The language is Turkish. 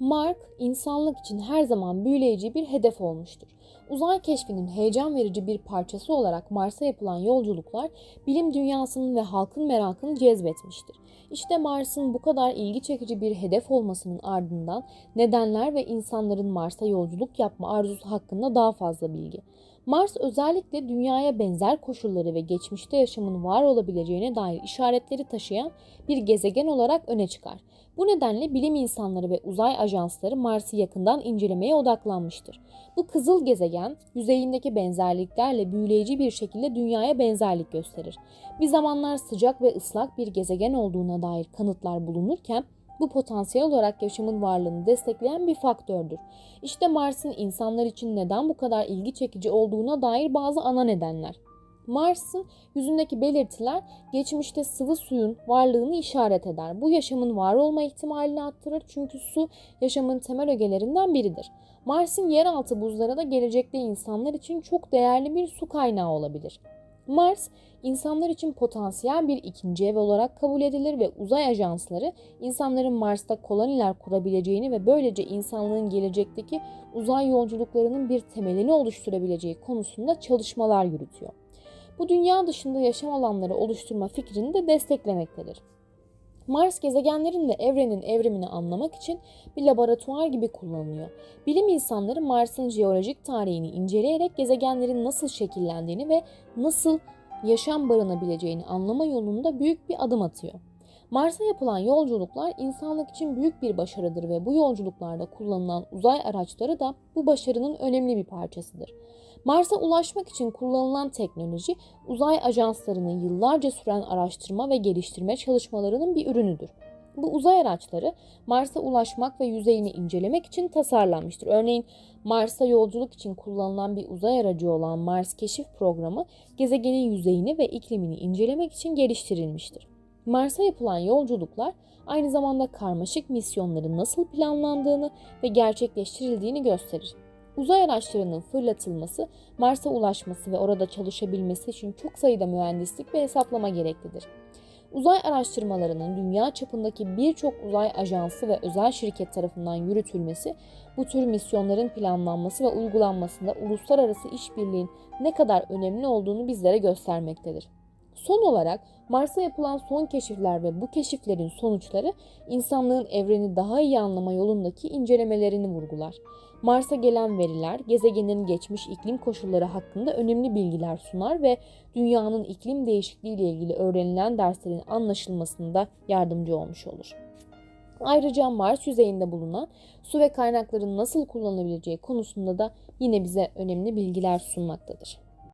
Mark, insanlık için her zaman büyüleyici bir hedef olmuştur. Uzay keşfinin heyecan verici bir parçası olarak Mars'a yapılan yolculuklar bilim dünyasının ve halkın merakını cezbetmiştir. İşte Mars'ın bu kadar ilgi çekici bir hedef olmasının ardından nedenler ve insanların Mars'a yolculuk yapma arzusu hakkında daha fazla bilgi. Mars özellikle dünyaya benzer koşulları ve geçmişte yaşamın var olabileceğine dair işaretleri taşıyan bir gezegen olarak öne çıkar. Bu nedenle bilim insanları ve uzay ajansları Mars'ı yakından incelemeye odaklanmıştır. Bu kızıl gezegen yüzeyindeki benzerliklerle büyüleyici bir şekilde dünyaya benzerlik gösterir. Bir zamanlar sıcak ve ıslak bir gezegen olduğuna dair kanıtlar bulunurken bu potansiyel olarak yaşamın varlığını destekleyen bir faktördür. İşte Mars'ın insanlar için neden bu kadar ilgi çekici olduğuna dair bazı ana nedenler. Mars'ın yüzündeki belirtiler geçmişte sıvı suyun varlığını işaret eder. Bu yaşamın var olma ihtimalini arttırır çünkü su yaşamın temel ögelerinden biridir. Mars'ın yeraltı buzları da gelecekte insanlar için çok değerli bir su kaynağı olabilir. Mars, insanlar için potansiyel bir ikinci ev olarak kabul edilir ve uzay ajansları insanların Mars'ta koloniler kurabileceğini ve böylece insanlığın gelecekteki uzay yolculuklarının bir temelini oluşturabileceği konusunda çalışmalar yürütüyor. Bu dünya dışında yaşam alanları oluşturma fikrini de desteklemektedir. Mars gezegenlerin ve evrenin evrimini anlamak için bir laboratuvar gibi kullanılıyor. Bilim insanları Mars'ın jeolojik tarihini inceleyerek gezegenlerin nasıl şekillendiğini ve nasıl yaşam barınabileceğini anlama yolunda büyük bir adım atıyor. Mars'a yapılan yolculuklar insanlık için büyük bir başarıdır ve bu yolculuklarda kullanılan uzay araçları da bu başarının önemli bir parçasıdır. Mars'a ulaşmak için kullanılan teknoloji uzay ajanslarının yıllarca süren araştırma ve geliştirme çalışmalarının bir ürünüdür. Bu uzay araçları Mars'a ulaşmak ve yüzeyini incelemek için tasarlanmıştır. Örneğin Mars'a yolculuk için kullanılan bir uzay aracı olan Mars Keşif Programı gezegenin yüzeyini ve iklimini incelemek için geliştirilmiştir. Mars'a yapılan yolculuklar aynı zamanda karmaşık misyonların nasıl planlandığını ve gerçekleştirildiğini gösterir. Uzay araçlarının fırlatılması, Mars'a ulaşması ve orada çalışabilmesi için çok sayıda mühendislik ve hesaplama gereklidir. Uzay araştırmalarının dünya çapındaki birçok uzay ajansı ve özel şirket tarafından yürütülmesi, bu tür misyonların planlanması ve uygulanmasında uluslararası işbirliğin ne kadar önemli olduğunu bizlere göstermektedir. Son olarak Mars'a yapılan son keşifler ve bu keşiflerin sonuçları insanlığın evreni daha iyi anlama yolundaki incelemelerini vurgular. Mars'a gelen veriler gezegenin geçmiş iklim koşulları hakkında önemli bilgiler sunar ve dünyanın iklim değişikliği ile ilgili öğrenilen derslerin anlaşılmasında yardımcı olmuş olur. Ayrıca Mars yüzeyinde bulunan su ve kaynakların nasıl kullanılabileceği konusunda da yine bize önemli bilgiler sunmaktadır.